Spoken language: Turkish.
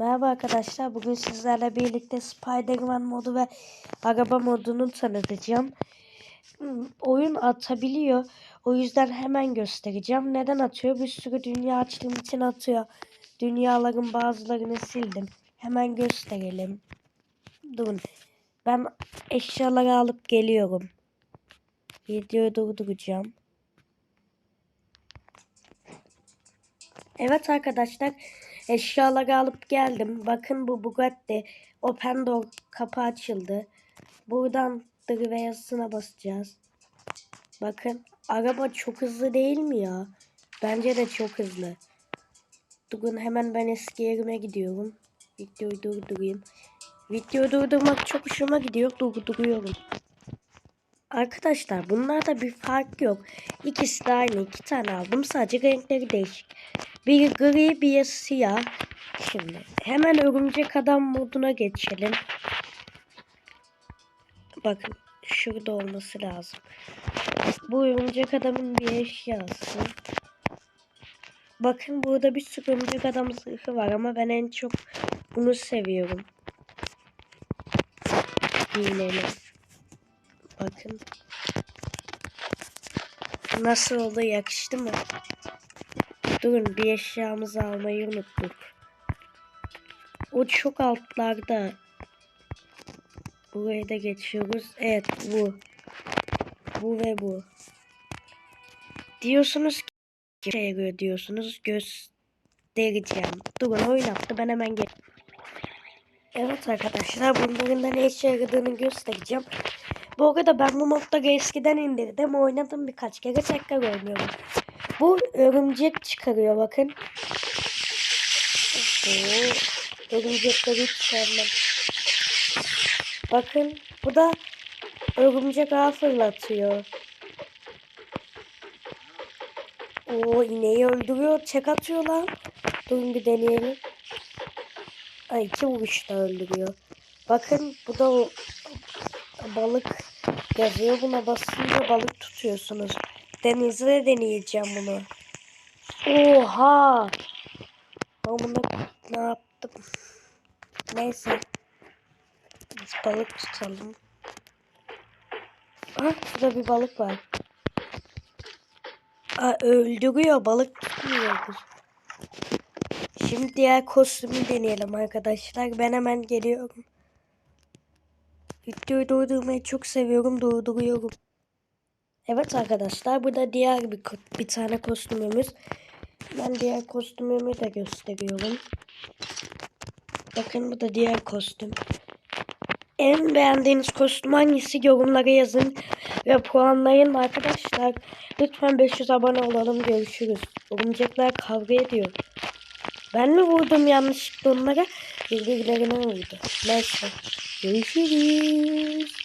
Merhaba arkadaşlar. Bugün sizlerle birlikte Spider-Man modu ve araba modunu tanıtacağım. Hmm, Oyun atabiliyor. O yüzden hemen göstereceğim. Neden atıyor? Bir sürü dünya açtığım için atıyor. Dünyaların bazılarını sildim. Hemen gösterelim. Durun. Ben eşyaları alıp geliyorum. Videoyu durduracağım. Evet arkadaşlar eşyaları alıp geldim. Bakın bu Bugatti Open Door kapı açıldı. Buradan drive yazısına basacağız. Bakın araba çok hızlı değil mi ya? Bence de çok hızlı. Durun hemen ben eski yerime gidiyorum. Videoyu durdurayım. Videoyu durdurmak çok hoşuma gidiyor. Durduruyorum. Arkadaşlar bunlarda bir fark yok. İkisi de aynı. iki tane aldım. Sadece renkleri değişik. Bir gri bir siyah. Şimdi hemen örümcek adam moduna geçelim. Bakın şurada olması lazım. Bu örümcek adamın bir eşyası. Bakın burada bir sürü örümcek adam zırhı var ama ben en çok bunu seviyorum. Giyinelim. Bakın. Nasıl oldu yakıştı mı? Durun bir eşyamızı almayı unuttuk. O çok altlarda. Buraya da geçiyoruz. Evet bu. Bu ve bu. Diyorsunuz ki şeye göre diyorsunuz. Göstereceğim. Durun oynattı ben hemen gel. Evet arkadaşlar bunların da ne işe yaradığını göstereceğim. Bu arada ben bu modda eskiden indirdim. Oynadım birkaç kere tekrar oynuyorum. Bu örümcek çıkarıyor bakın. Örümcekleri hiç sevmem. Bakın bu da örümcek ağ fırlatıyor. Oo ineği öldürüyor. Çek atıyor lan. Durun bir deneyelim. Ay iki vuruşta öldürüyor. Bakın bu da o balık yazıyor. Buna basınca balık tutuyorsunuz. Denizde deneyeceğim bunu. Oha! Ben bunu ne yaptım? Neyse. Biz balık tutalım. Ah burada bir balık var. Aa, öldürüyor. Balık tutmuyordur. Şimdi diğer kostümü deneyelim arkadaşlar. Ben hemen geliyorum. Videoyu durdurmayı çok seviyorum. Durduruyorum. Evet arkadaşlar burada diğer bir, bir tane kostümümüz. Ben diğer kostümümü de gösteriyorum. Bakın bu da diğer kostüm. En beğendiğiniz kostüm hangisi yorumlara yazın ve puanlayın arkadaşlar. Lütfen 500 abone olalım görüşürüz. Örümcekler kavga ediyor. Ben mi vurdum yanlışlıkla onlara? Birbirlerine vurdu. Neyse. Görüşürüz.